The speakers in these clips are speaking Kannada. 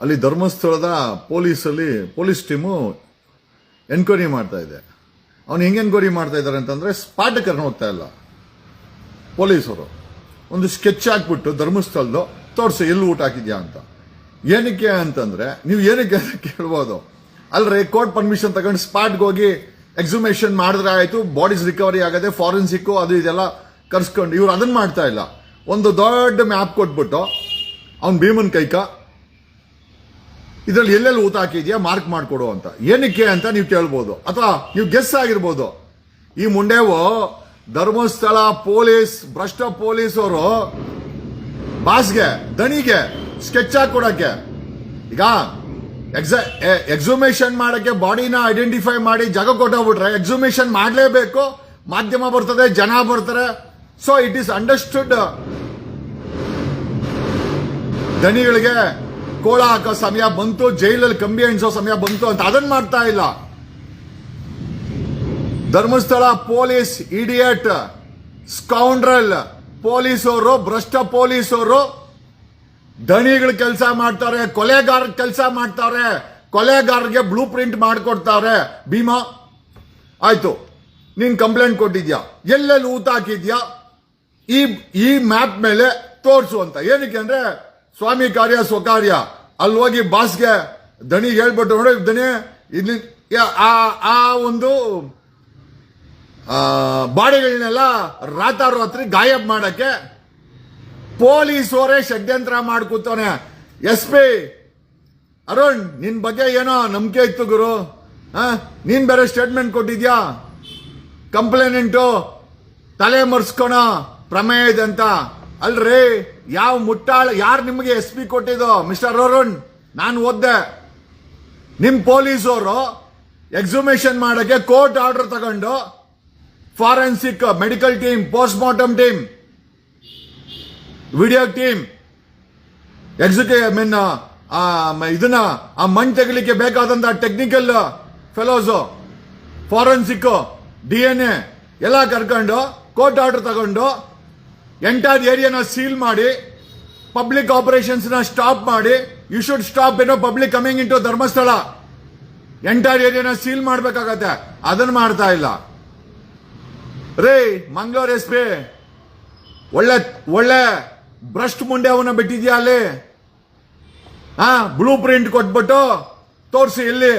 ಅಲ್ಲಿ ಧರ್ಮಸ್ಥಳದ ಪೊಲೀಸಲ್ಲಿ, ಪೊಲೀಸ್ ಟೀಮು ಎನ್ಕ್ವೈರಿ ಮಾಡ್ತಾ ಇದೆ. ಅವ್ನು ಹೆಂಗೆ ಎನ್ಕ್ವೈರಿ ಮಾಡ್ತಾ ಇದ್ದಾರೆ ಅಂತಂದರೆ ಸ್ಪಾಟ್ ಕರ್ಕೊಂಡು ಹೋಗ್ತಾ ಇಲ್ಲ. ಪೊಲೀಸರು. ಒಂದು ಸ್ಕೆಚ್ ಹಾಕ್ಬಿಟ್ಟು ಧರ್ಮಸ್ಥಳದ್ದು, ತೋರಿಸು, ಎಲ್ಲಿ ಊಟ ಹಾಕಿದ್ಯಾ ಅಂತ. ಏನಕ್ಕೆ ಅಂತಂದರೆ, ನೀವು ಏನಕ್ಕೆ ಅಂತ ಕೇಳ್ಬೋದು. ಅಲ್ರಿ ಕೋರ್ಟ್ ಪರ್ಮಿಷನ್ ತಗೊಂಡು ಸ್ಪಾಟ್ಗೆ ಹೋಗಿ ಎಕ್ಸಿಮೇಷನ್ ಮಾಡಿದ್ರೆ ಆಯಿತು, ಬಾಡೀಸ್ ರಿಕವರಿ ಆಗದೆ, ಫಾರೆನ್ಸಿಕ್ಕು, ಅದು ಇದೆಲ್ಲ ಕರ್ಸ್ಕೊಂಡು ಇವ್ರು ಅದನ್ನು ಮಾಡ್ತಾ ಇಲ್ಲ. ಒಂದು ದೊಡ್ಡ ಮ್ಯಾಪ್ ಕೊಟ್ಬಿಟ್ಟು, ಅವ್ನು ಭೀಮನ್ ಕೈಕ ಇದ್ರಲ್ಲಿ ಎಲ್ಲೆಲ್ಲಿ ಊತ ಹಾಕಿದೆಯಾ? ಮಾರ್ಕ್ ಮಾಡಿಕೊಡು ಅಂತ. ಏನಕ್ಕೆ ಅಂತ ನೀವು ಕೇಳ್ಬೋದು. ಅಥವಾ ನೀವು ಗೆಸ್ ಆಗಿರ್ಬೋದು. ಈ ಮುಂಡೆವು ಧರ್ಮಸ್ಥಳ ಪೊಲೀಸ್, ಭ್ರಷ್ಟ ಪೊಲೀಸ್ ಅವರು ಬಾಸ್ಗೆ, ದಣಿಗೆ ಸ್ಕೆಚ್ ಹಾಕೊಡಕ್ಕೆ ಈಗ ಎಕ್ಸ ಎಕ್ಸುಮೇಷನ್ ಮಾಡಕ್ಕೆ ಬಾಡಿನ ಐಡೆಂಟಿಫೈ ಮಾಡಿ ಜಾಗ ಕೊಟ್ಟೋಗ್ಬಿಟ್ರೆ ಎಕ್ಸುಮೇಷನ್ ಮಾಡಲೇಬೇಕು. ಮಾಧ್ಯಮ ಬರ್ತದೆ, ಜನ ಬರ್ತಾರೆ. ಸೊ ಇಟ್ ಈಸ್ ಅಂಡರ್ಸ್ಟುಡ್ ದಣಿಗಳಿಗೆ ಕೋಳ ಹಾಕೋ ಸಮಯ ಬಂತು, ಜೈಲಲ್ಲಿ ಕಂಬಿ ಎಣಿಸೋ ಸಮಯ ಬಂತು ಅಂತ ಅದನ್ನ ಮಾಡ್ತಾ ಇಲ್ಲ. ಧರ್ಮಸ್ಥಳ ಪೊಲೀಸ್ ಇಡಿಯಟ್, ಸ್ಕೌಂಡ್ರಲ್ ಪೊಲೀಸವರು ಭ್ರಷ್ಟ ಪೊಲೀಸರು, ದಣಿಗಳ ಕೆಲಸ ಮಾಡ್ತಾರೆ, ಕೊಲೆಗಾರ ಕೆಲಸ ಮಾಡ್ತಾರೆ, ಕೊಲೆಗಾರರಿಗೆ ಬ್ಲೂ ಪ್ರಿಂಟ್ ಮಾಡಿಕೊಡ್ತಾರೆ. ಭೀಮಾ, ಆಯ್ತು, ನೀನ್ ಕಂಪ್ಲೇಂಟ್ ಕೊಟ್ಟಿದ್ಯಾ? ಎಲ್ಲೆಲ್ಲಿ ಊತ ಹಾಕಿದ್ಯಾ? ಈ ಈ ಮ್ಯಾಪ್ ಮೇಲೆ ತೋರಿಸು ಅಂತ. ಏನಕ್ಕೆ ಅಂದ್ರೆ ಸ್ವಾಮಿ ಕಾರ್ಯ ಸ್ವಕಾರ್ಯ. ಅಲ್ಲಿ ಹೋಗಿ ಬಾಸ್ಗೆ ದಣಿಗೆ ಹೇಳ್ಬಿಟ್ಟು ನೋಡಿ ದಣಿ ಇಲ್ಲಿ ಆ ಒಂದು ಬಾಡಿಗಳನ್ನೆಲ್ಲ ರಾತ್ರಿ ಗಾಯಬ್ ಮಾಡಕ್ಕೆ ಪೊಲೀಸವರೇ ಷಡ್ಯಂತ್ರ ಮಾಡ್ಕೂತಾನೆ ಎಸ್ ಪಿ, ಅರುಣ್, ನಿನ್ ಬಗ್ಗೆ ಏನೋ ನಂಬಿಕೆ ಇತ್ತು ಗುರು? ನೀನ್ ಬೇರೆ ಸ್ಟೇಟ್ಮೆಂಟ್ ಕೊಟ್ಟಿದ್ಯಾ? ಕಂಪ್ಲೇನೆಂಟು ತಲೆ ಮರ್ಸ್ಕೊಣ ಪ್ರಮೇಯ ಇದೆ ಅಂತ ಅಲ್ರಿ? ಯಾವ ಮುಟ್ಟಾಳ, ಯಾರು ನಿಮಗೆ ಎಸ್ ಪಿ ಕೊಟ್ಟಿದ್ದು? ಮಿಸ್ಟರ್ ಅರುಣ್, ನಾನು ಓದ್ದೆ. ನಿಮ್ ಪೊಲೀಸವರು ಎಕ್ಸಿಮೇಷನ್ ಮಾಡಕ್ಕೆ ಕೋರ್ಟ್ ಆರ್ಡರ್ ತಗೊಂಡು forensic medical team post mortem team video team ಎಕ್ಸಿಕ್ಯೂ I mean ಇದನ್ನ, ಆ ಮಣ್ಣು ತೆಗಿಲಿಕ್ಕೆ ಬೇಕಾದಂತ technical fellows forensic D N A ಎಲ್ಲ ಕರ್ಕೊಂಡು ಕೋರ್ಟ್ ಆರ್ಡರ್ ತಗೊಂಡು ಎಂಟೈರ್ ಏರಿಯಾನ ಸೀಲ್ ಮಾಡಿ ಪಬ್ಲಿಕ್ನ ಸ್ಟಾಪ್ ಮಾಡಿ ಯು ಶುಡ್ ಸ್ಟಾಪ್ ಏನೋ public coming into Dharmasthala entire ಏರಿಯಾನ seal ಮಾಡಬೇಕಾಗತ್ತೆ ಅದನ್ನ ಮಾಡ್ತಾ ಇಲ್ಲ ರೇ ಮಂಗಳೂರು ಎಸ್ ಪಿ ಒಳ್ಳೆ ಒಳ್ಳೆ ಭ್ರಷ್ಟ್ ಮುಂಡೆ ಅವನ್ನ ಬಿಟ್ಟಿದ್ಯಾ ಅಲ್ಲಿ ಹಾ ಬ್ಲೂ ಪ್ರಿಂಟ್ ಕೊಟ್ಬಿಟ್ಟು ತೋರಿಸಿ ಇಲ್ಲಿ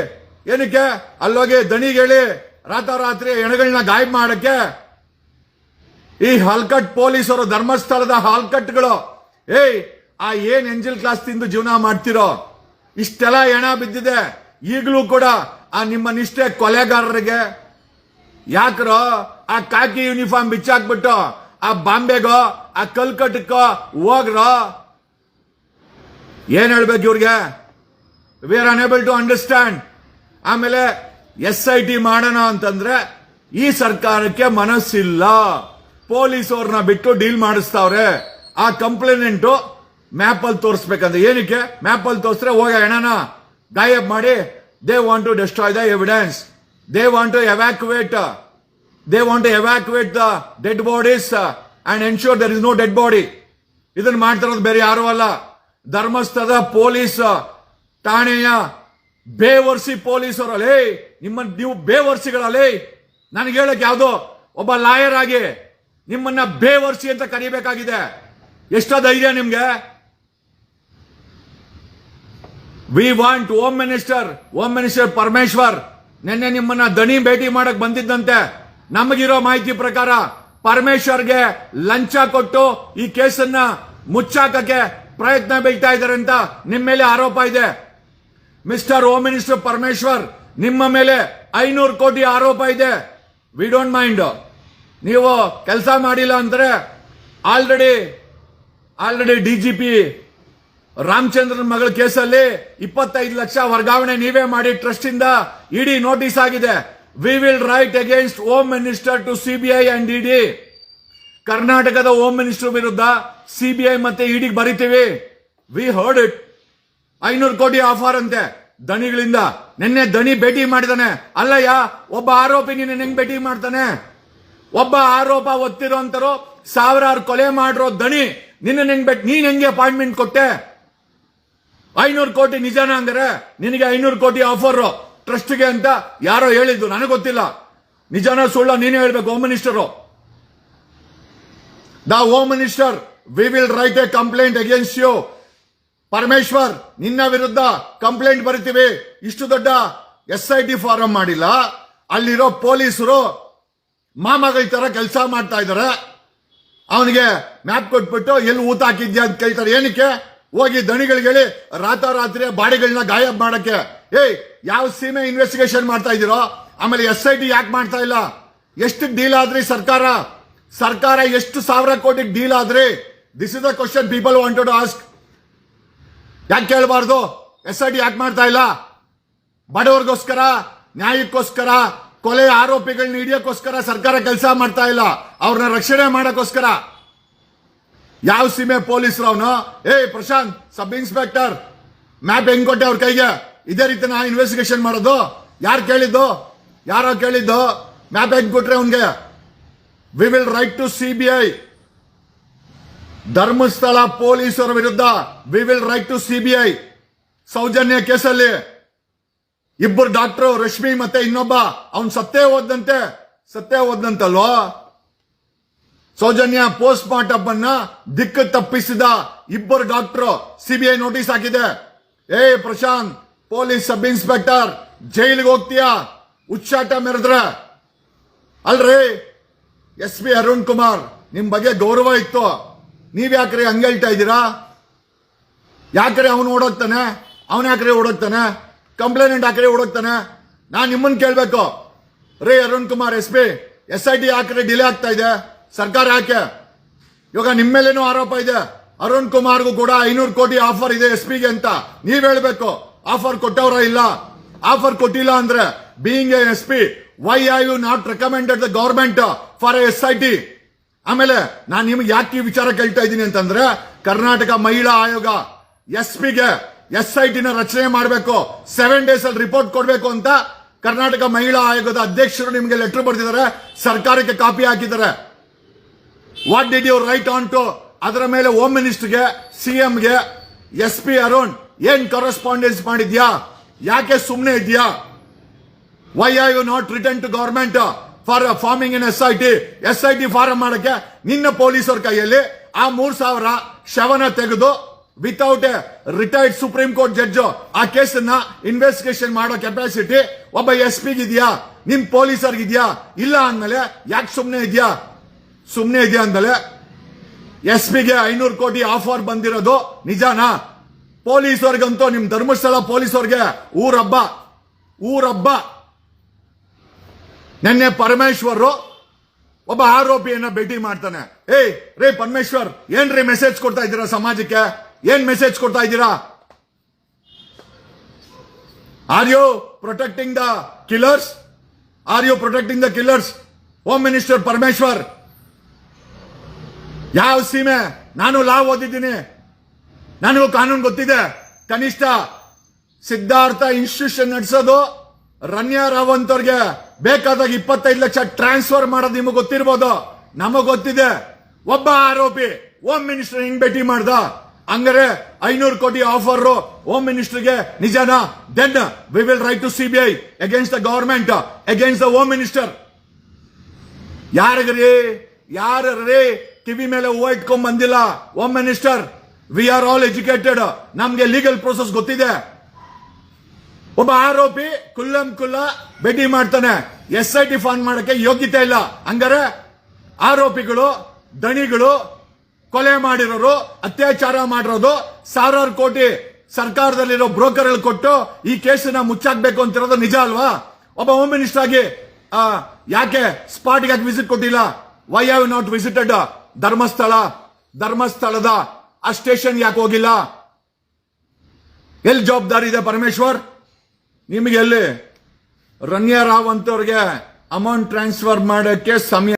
ಏನಕ್ಕೆ ಅಲ್ಲೋಗಿ ದಣಿಗೆ ಹೇಳಿ ರಾತ್ರೋರಾತ್ರಿ ಹೆಣಗಳನ್ನ ಗಾಯಬ್ ಮಾಡಕ್ಕೆ ಈ ಹಾಲ್ಕಟ್ ಪೊಲೀಸರು ಧರ್ಮಸ್ಥಳದ ಹಾಲ್ಕಟ್ಗಳು. ಏಯ್, ಆ ಏನ್ ಎಂಜಲ್ ಕ್ಲಾಸ್ ತಿಂದು ಜೀವನ ಮಾಡ್ತಿರೋ? ಇಷ್ಟೆಲ್ಲ ಹೆಣ ಬಿದ್ದಿದೆ. ಈಗಲೂ ಕೂಡ ಆ ನಿಮ್ಮ ನಿಷ್ಠೆ ಕೊಲೆಗಾರರಿಗೆ. ಯಾಕ್ರೋ? ಆ ಕಾಕಿ ಯೂನಿಫಾರ್ಮ್ ಬಿಚ್ಚಾಕ್ಬಿಟ್ಟು ಆ ಬಾಂಬೆಗೋ, ಆ ಕಲ್ಕಟ್ಟಕ್ಕೋ ಹೋಗ್ರೋ? ಏನ್ ಹೇಳ್ಬೇಕು ಇವ್ರಿಗೆ? We are unable to understand ಆಮೇಲೆ ಎಸ್ ಐ ಟಿ ಮಾಡೋಣ ಅಂತಂದ್ರೆ ಈ ಸರ್ಕಾರಕ್ಕೆ ಮನಸ್ಸಿಲ್ಲ. ಪೊಲೀಸ್ ಅವ್ರನ್ನ ಬಿಟ್ಟು ಡೀಲ್ ಮಾಡಿಸ್ತಾವ್ರೆ. ಆ ಕಂಪ್ಲೇನೆಂಟ್ ಮ್ಯಾಪ್ ಅಲ್ಲಿ ತೋರಿಸ್ಬೇಕಂತ ಏನಕ್ಕೆ? ಮ್ಯಾಪ್ ಅಲ್ಲಿ ತೋರಿಸ್ರೆ, ಹೋಗ ಹೆಣನ ಗಾಯಬ್ ಮಾಡಿ they want to destroy the evidence they want to evacuate they want to evacuate the dead bodies and ensure there is no dead body ಇದನ್ನ ಮಾಡ್ತಿರೋದು ಬೇರೆ ಯಾರು ಅಲ್ಲ. ಧರ್ಮಸ್ಥಳದ ಪೊಲೀಸ್, ಠಾಣೆಯ ಬೇವರ್ಸಿ ಪೊಲೀಸರಲ್ಲಿ. ನಿಮ್ಮ ನೀವು ಬೇವರ್ಸಿಗಳಲ್ಲಿ. ನನಗೆ ಹೇಳಕ್ ಯಾವ್ದೋ ಒಬ್ಬ ಲಾಯರ್ ಆಗಿ ನಿಮ್ಮನ್ನ ಬೇವರ್ಸಿ ಅಂತ ಕರಿಬೇಕಾಗಿದೆ. ಎಷ್ಟ ಧೈರ್ಯ ನಿಮ್ಗೆ? We want home minister home minister Parameshwar ನಿನ್ನೆ ನಿಮ್ಮನ್ನ ದಣಿ ಭೇಟಿ ಮಾಡಕ್ ಬಂದಿದ್ದಂತೆ. ನಮಗಿರೋ ಮಾಹಿತಿ ಪ್ರಕಾರ ಪರಮೇಶ್ವರ್ಗೆ ಲಂಚ ಕೊಟ್ಟು ಈ ಕೇಸನ್ನ ಮುಚ್ಚಾಕಕ್ಕೆ ಪ್ರಯತ್ನ ಬೀಳ್ತಾ ಇದ್ದಾರೆ ಅಂತ ನಿಮ್ಮ ಮೇಲೆ ಆರೋಪ ಇದೆ. ಮಿಸ್ಟರ್ ಹೋಮ್ ಮಿನಿಸ್ಟರ್ ಪರಮೇಶ್ವರ್ ನಿಮ್ಮ ಮೇಲೆ ಐನೂರು ಕೋಟಿ ಆರೋಪ ಇದೆ. ವಿ ಡೋಂಟ್ ಮೈಂಡ್ ನೀವು ಕೆಲಸ ಮಾಡಿಲ್ಲ ಅಂದ್ರೆ already already D G P Ramachandran ಮಗಳ ಕೇಸಲ್ಲಿ ಇಪ್ಪತ್ತೈದು ಲಕ್ಷ ವರ್ಗಾವಣೆ ನೀವೇ ಮಾಡಿ ಟ್ರಸ್ಟ್ ಇಂದ ಇಡಿ ನೋಟಿಸ್ ಆಗಿದೆ. We will write against home minister to CBI and ED ಕರ್ನಾಟಕದ ಹೋಮ್ ಮಿನಿಸ್ಟರ್ ವಿರುದ್ಧ ಸಿಬಿಐ ಮತ್ತೆ ಇಡಿಗೆ ಬರಿತೀವಿ. ವಿ ಹರ್ಡ್ ಇಟ್ ಐನೂರು ಕೋಟಿ ಆಫರ್ ಅಂತೆ ದಣಿಗಳಿಂದ. ನಿನ್ನೆ ದಣಿ ಭೇಟಿ ಮಾಡಿದಾನೆ. ಅಲ್ಲಯ್ಯ, ಒಬ್ಬ ಆರೋಪಿ ನಿನ್ನೆ ಹೆಂಗ್ ಭೇಟಿ ಮಾಡ್ತಾನೆ? ಒಬ್ಬ ಆರೋಪ ಒತ್ತಿರೋ ಅಂತರೋ ಸಾವಿರಾರು ಕೊಲೆ ಮಾಡಿರೋ ದಣಿ, ನಿನ್ನ ಹೆಂಗ್ ಬೆಟ್ ನೀನ್ ಹೆಂಗೆ ಅಪಾಯಿಂಟ್ಮೆಂಟ್ ಕೊಟ್ಟೆ? ಐನೂರು ಕೋಟಿ ನಿಜಾನ ಅಂದ್ರೆ ನಿನಗೆ ಐನೂರು ಕೋಟಿ ಆಫರ್ ಟ್ರಸ್ಟ್ಗೆ ಅಂತ ಯಾರೋ ಹೇಳಿದ್ದು, ನನಗೆ ಗೊತ್ತಿಲ್ಲ. ನಿಜಾನ ಸುಳ್ಳ ನೀನೇ ಹೇಳ್ಬೇಕು home minister the home minister we will write a complaint against you Parameshwar, ನಿನ್ನ ವಿರುದ್ಧ ಕಂಪ್ಲೇಂಟ್ ಬರಿತೀವಿ. ಇಷ್ಟು ದೊಡ್ಡ ಎಸ್ ಐ ಟಿ ಫಾರಂ ಮಾಡಿಲ್ಲ. ಅಲ್ಲಿರೋ ಪೊಲೀಸರು ಮಾಮಗಳ ತರ ಕೆಲಸ ಮಾಡ್ತಾ ಇದ್ದಾರೆ ಅವನಿಗೆ ಮ್ಯಾಪ್ ಕೊಟ್ಬಿಟ್ಟು ಎಲ್ಲಿ ಊತ ಹಾಕಿದ್ಯಾ ಅಂತ ಕೇಳ್ತಾರೆ. ಏನಕ್ಕೆ? ಹೋಗಿ ದಣಿಗಳಿಗೆ ಹೇಳಿ ರಾತಾರಾತ್ರಿ ಬಾಡಿಗಳನ್ನ ಗಾಯಬ್ ಮಾಡಕ್ಕೆ. ಏಯ್, ಯಾವ ಸೀಮೆ ಇನ್ವೆಸ್ಟಿಗೇಷನ್ ಮಾಡ್ತಾ ಇದ್ದೀರೋ? ಆಮೇಲೆ ಎಸ್ ಐ ಟಿ ಯಾಕೆ ಮಾಡ್ತಾ ಇಲ್ಲ? ಎಷ್ಟು ಡೀಲ್ ಆದ್ರಿ ಸರ್ಕಾರ? ಸರ್ಕಾರ ಎಷ್ಟು ಸಾವಿರ ಕೋಟಿ ಡೀಲ್ ಆದ್ರಿ? This is the question people wanted ask ಯಾಕೆ ಕೇಳಬಾರ್ದು? ಎಸ್ ಐ ಟಿ ಯಾಕೆ ಮಾಡ್ತಾ ಇಲ್ಲ? ಬಡವರಿಗೋಸ್ಕರ, ನ್ಯಾಯಕ್ಕೋಸ್ಕರ ಕೊಲೆ ಆರೋಪಿಗಳನ್ನ ಹಿಡಿಯೋಕ್ಕೋಸ್ಕರ ಸರ್ಕಾರ ಕೆಲಸ ಮಾಡ್ತಾ ಇಲ್ಲ. ಅವ್ರನ್ನ ರಕ್ಷಣೆ ಮಾಡೋಕ್ಕೋಸ್ಕರ. ಯಾವ ಸೀಮೆ ಪೊಲೀಸರು ಅವನು? ಏ ಪ್ರಶಾಂತ್, ಸಬ್ ಇನ್ಸ್ಪೆಕ್ಟರ್. ಮ್ಯಾಪ್ ಹೆಂಗ್ ಕೊಟ್ಟೆ ಅವ್ರ ಕೈಗೆ? ಇದೇ ರೀತಿ ನಾ ಇನ್ವೆಸ್ಟಿಗೇಷನ್ ಮಾಡೋದು. ಯಾರು ಕೇಳಿದ್ದು? ಯಾರೋ ಕೇಳಿದ್ದು? ಮ್ಯಾಪ್ ಹೆಂಗ್ ಕೊಟ್ರೆ ಅವನ್ಗೆ? We will write to C B I Dharmasthala ಪೊಲೀಸರ ವಿರುದ್ಧ we will write to C B I Soujanya ಕೇಸಲ್ಲಿ ಇಬ್ಬರು ಡಾಕ್ಟರ್, ರಶ್ಮಿ ಮತ್ತೆ ಇನ್ನೊಬ್ಬ, ಅವನ್ ಸತ್ತೇ ಹೋದಂತೆ ಸತ್ತೇ ಹೋದಂತಲ್ವಾ ಸೌಜನ್ಯ ಪೋಸ್ಟ್ ಮಾರ್ಟಮ್ ಅನ್ನ ದಿಕ್ಕು ತಪ್ಪಿಸಿದ ಇಬ್ಬರು ಡಾಕ್ಟರ್ ಸಿಬಿಐ ನೋಟಿಸ್ ಹಾಕಿದೆ. ಏ, ಪ್ರಶಾಂತ್, ಪೊಲೀಸ್ ಸಬ್ ಇನ್ಸ್ಪೆಕ್ಟರ್, ಜೈಲಿಗೆ ಹೋಗ್ತೀಯಾ? ಉಚ್ಚಾಟ ಮೆರೆದ್ರೆ. ಅಲ್ರಿ, ಎಸ್ ಪಿ ಅರುಣ್ ಕುಮಾರ್, ನಿಮ್ ಬಗ್ಗೆ ಗೌರವ ಇತ್ತು. ನೀವ್ ಯಾಕ್ರಿ ಹಂಗ ಹೇಳ್ತಾ ಇದ್ದೀರಾ? ಯಾಕ್ರಿ ಅವನು ಓಡೋಗ್ತಾನೆ? ಅವನ್ ಯಾಕ್ರಿ ಓಡೋಗ್ತಾನೆ? ಕಂಪ್ಲೇಂಟ್ ಕಡೆ ಓಡೋಗ್ತಾನೆ? ನಾನು ನಿಮ್ಮನ್ನು ಕೇಳಬೇಕು. ರೇ, Arun Kumar, S P, S I T ಯಾಕ್ರೆ delay ಆಗ್ತಾ ಇದೆ. ಸರ್ಕಾರ ಯಾಕೆ? ಇವಾಗ ನಿಮ್ಮ ಮೇಲೇನೂ ಆರೋಪ ಇದೆ. ಅರುಣ್ ಕುಮಾರ್ಗೂ ಕೂಡ ಐನೂರು ಕೋಟಿ ಆಫರ್ ಇದೆ ಎಸ್ ಪಿಗೆ ಅಂತ. ನೀವ್ ಹೇಳ್ಬೇಕು. ಆಫರ್ ಕೊಟ್ಟವರ ಇಲ್ಲ. ಆಫರ್ ಕೊಟ್ಟಿಲ್ಲ ಅಂದ್ರೆ being S P why are you not recommended the government for S I T? ಆಮೇಲೆ ನಾನು ನಿಮ್ಗೆ ಯಾಕೆ ಈ ವಿಚಾರ ಕೇಳ್ತಾ ಇದ್ದೀನಿ ಅಂತಂದ್ರೆ, ಕರ್ನಾಟಕ ಮಹಿಳಾ ಆಯೋಗ ಎಸ್ ಪಿಗೆ ಎಸ್ ಐ ಟಿನ ರಚನೆ ಮಾಡಬೇಕು. ಸೆವೆನ್ ಡೇಸ್ ಅಲ್ಲಿ ರಿಪೋರ್ಟ್ ಕೊಡಬೇಕು ಅಂತ ಕರ್ನಾಟಕ ಮಹಿಳಾ ಆಯೋಗದ ಅಧ್ಯಕ್ಷರು ನಿಮಗೆ ಲೆಟರ್ ಬರೆದಿದ್ದಾರೆ. ಸರ್ಕಾರಕ್ಕೆ ಕಾಪಿ ಹಾಕಿದ್ದಾರೆ. What did you write on to ಅದರ ಮೇಲೆ ಹೋಮ್ ಮಿನಿಸ್ಟರ್ಗೆ ಸಿಎಂಗೆ ಎಸ್ ಪಿ ಅರುಣ್ ಏನ್ ಕರೆಸ್ಪಾಂಡೆನ್ಸ್ ಮಾಡಿದ್ಯಾ? ಯಾಕೆ ಸುಮ್ಮನೆ ಇದೆಯಾ? Why are you not return to government for farming in S I T S I T form ಮಾಡಕ್ಕೆ ನಿನ್ನ ಪೊಲೀಸರ ಕೈಯಲ್ಲಿ ಆ ಮೂರ್ ಸಾವಿರ ಶವನ ತೆಗೆದು without a retired supreme court judge ಆ ಕೇಸನ್ನ ಇನ್ವೆಸ್ಟಿಗೇಷನ್ ಮಾಡೋ ಕೆಪಾಸಿಟಿ ಒಬ್ಬ ಎಸ್ ಇದೆಯಾ? ನಿಮ್ ಪೊಲೀಸರ್ಗಿದ್ಯಾ ಇಲ್ಲ ಅಂದ್ಮೇಲೆ ಯಾಕೆ ಸುಮ್ಮನೆ ಇದೆಯಾ? ಸುಮ್ಮನೆ ಇದೆಯಾ ಅಂದಲೆ ಎಸ್ ಪಿಗೆ ಐನೂರು ಕೋಟಿ ಆಫರ್ ಬಂದಿರೋದು ನಿಜಾನಾ? ಪೊಲೀಸರಿಗಂತೂ ನಿಮ್ ಧರ್ಮಸ್ಥಳ ಪೊಲೀಸರಿಗೆ ಊರಬ್ಬ ಊರಬ್ಬ. ನಿನ್ನೆ ಪರಮೇಶ್ವರ್ ಒಬ್ಬ ಆರೋಪಿಯನ್ನ ಭೇಟಿ ಮಾಡ್ತಾನೆ. ಏಯ್, ರೇ ಪರಮೇಶ್ವರ್, ಏನ್ರಿ ಮೆಸೇಜ್ ಕೊಡ್ತಾ ಇದ್ದೀರಾ ಸಮಾಜಕ್ಕೆ? ಏನ್ ಮೆಸೇಜ್ ಕೊಡ್ತಾ ಇದ್ದೀರಾ? Are you protecting the killers are you protecting the killers home minister Parameshwar ಯಾವ ಸೀಮೆ? ನಾನು ಲಾ ಓದಿದ್ದೀನಿ. ನನಗೂ ಕಾನೂನು ಗೊತ್ತಿದೆ. ಕನಿಷ್ಠ ಸಿದ್ಧಾರ್ಥ ಇನ್ಸ್ಟಿಟ್ಯೂಷನ್ ನಡೆಸೋದು ರನ್ಯಾ ರಾವ್ ಅಂತವ್ರಿಗೆ ಬೇಕಾದಾಗ ಇಪ್ಪತ್ತೈದು ಲಕ್ಷ ಟ್ರಾನ್ಸ್ಫರ್ ಮಾಡೋದು ನಿಮಗೆ ಗೊತ್ತಿರ್ಬೋದು. ನಮಗ್ ಗೊತ್ತಿದೆ. ಒಬ್ಬ ಆರೋಪಿ ಹೋಮ್ ಮಿನಿಸ್ಟರ್ ಹಿಂಗ್ ಭೇಟಿ ಮಾಡ್ದ? ಹಂಗಾರೆ ಐನೂರು ಕೋಟಿ ಆಫರ್ ಹೋಮ್ ಮಿನಿಸ್ಟರ್ಗೆ ನಿಜನಾ? Then we will write to CBI against the government against the home minister ಯಾರಿಗ್ರಿ? ಯಾರ್ರಿ? ಟಿವಿ ಮೇಲೆ ಹೂವು ಇಟ್ಕೊಂಡ್ ಬಂದಿಲ್ಲ home minister we are all educated ನಮ್ಗೆ ಲೀಗಲ್ ಪ್ರೋಸೆಸ್ ಗೊತ್ತಿದೆ. ಒಬ್ಬ ಆರೋಪಿ ಕುಲ್ಲಂ ಕುಲ್ಲ ಭೇಟಿ ಮಾಡ್ತಾನೆ. ಎಸ್ ಐ ಟಿ ಫಾರ್ಮ್ ಮಾಡಕ್ಕೆ ಯೋಗ್ಯತೆ ಇಲ್ಲ. ಹಂಗಾರೆ ಆರೋಪಿಗಳು, ದಣಿಗಳು ಕೊಲೆ ಮಾಡಿರೋರು, ಅತ್ಯಾಚಾರ ಮಾಡಿರೋದು ಸಾವಿರಾರು ಕೋಟಿ ಸರ್ಕಾರದಲ್ಲಿರೋ ಬ್ರೋಕರ್ ಕೊಟ್ಟು ಈ ಕೇಸನ್ನ ಮುಚ್ಚಾಕ್ಬೇಕು ಅಂತಿರೋದು ನಿಜ ಅಲ್ವಾ? ಒಬ್ಬ ಹೋಮ್ ಮಿನಿಸ್ಟರ್ ಆಗಿ ಯಾಕೆ ಸ್ಪಾಟ್ ಯಾಕೆ ವಿಸಿಟ್ ಕೊಟ್ಟಿಲ್ಲ? Why have not visited Dharmasthala? ಧರ್ಮಸ್ಥಳದ ಆ ಸ್ಟೇಷನ್ ಯಾಕೆ ಹೋಗಿಲ್ಲ? ಎಲ್ಲಿ ಜವಾಬ್ದಾರಿ ಇದೆ ಪರಮೇಶ್ವರ್? ನಿಮಗೆ ಎಲ್ಲಿ? ರಣ್ಯ ರಾವ್ ಅಂತವ್ರಿಗೆ ಅಮೌಂಟ್ ಟ್ರಾನ್ಸ್ಫರ್ ಮಾಡಕ್ಕೆ ಸಮಯ